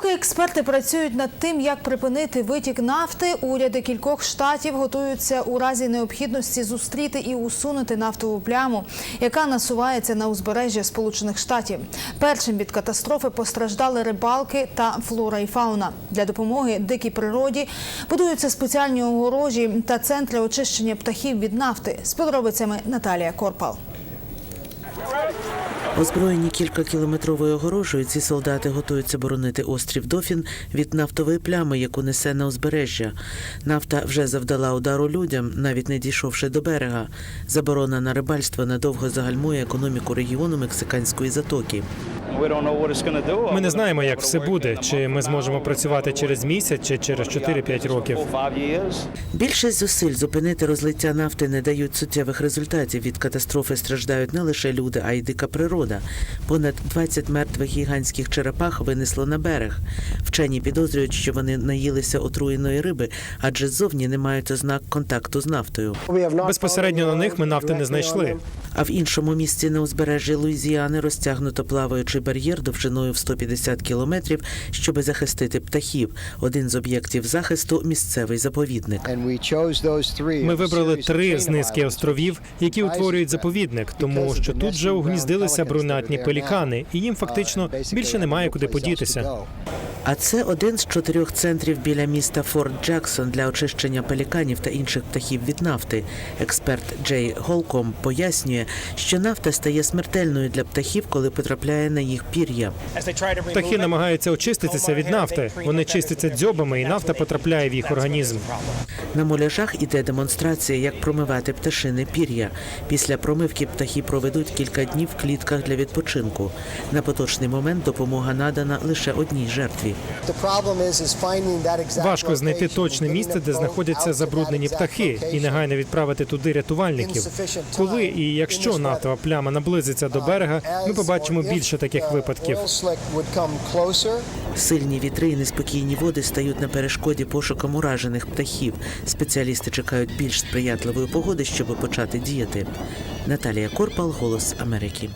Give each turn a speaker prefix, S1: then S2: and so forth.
S1: Поки експерти працюють над тим, як припинити витік нафти, уряди кількох штатів готуються у разі необхідності зустріти і усунути нафтову пляму, яка насувається на узбережжя Сполучених Штатів. Першим від катастрофи постраждали рибалки та флора і фауна. Для допомоги дикій природі будуються спеціальні огорожі та центри очищення птахів від нафти. З подробицями Наталія Корпал.
S2: Озброєні кількакілометровою огорожею, ці солдати готуються боронити острів Дофін від нафтової плями, яку несе на узбережжя. Нафта вже завдала удару людям, навіть не дійшовши до берега. Заборона на рибальство надовго загальмує економіку регіону Мексиканської затоки.
S3: Ми не знаємо, як все буде. Чи ми зможемо працювати через місяць, чи через 4-5 років.
S2: Більшість зусиль зупинити розлиття нафти не дають суттєвих результатів. Від катастрофи страждають не лише люди, а й дика природа. Понад 20 мертвих гігантських черепах винесло на берег. Вчені підозрюють, що вони наїлися отруєної риби, адже ззовні не мають ознак контакту з нафтою.
S3: Безпосередньо на них ми нафти не знайшли.
S2: А в іншому місці на узбережжі Луїзіани розтягнуто плаваючий бар'єр довжиною в 150 кілометрів, щоби захистити птахів. Один з об'єктів захисту місцевий заповідник.
S3: Ми вибрали три з низки островів, які утворюють заповідник, тому що тут вже угніздилися брунатні пелікани, і їм фактично більше немає куди подітися.
S2: А це один з чотирьох центрів біля міста Форт Джексон для очищення пеліканів та інших птахів від нафти. Експерт Джей Голком пояснює, що нафта стає смертельною для птахів, коли потрапляє на їх пір'я.
S3: Птахи намагаються очиститися від нафти. Вони чистяться дзьобами, і нафта потрапляє в їх організм.
S2: На моляжах іде демонстрація, як промивати пташине пір'я. Після промивки птахи проведуть кілька днів в клітках для відпочинку. На поточний момент допомога надана лише одній жертві.
S3: Важко знайти точне місце, де знаходяться забруднені птахи, і негайно відправити туди рятувальників. Коли і якщо нафтова пляма наблизиться до берега, ми побачимо більше таких випадків.
S2: Сильні вітри і неспокійні води стають на перешкоді пошукам уражених птахів. Спеціалісти чекають більш сприятливої погоди, щоб почати діяти. Наталія Корпал, Голос Америки.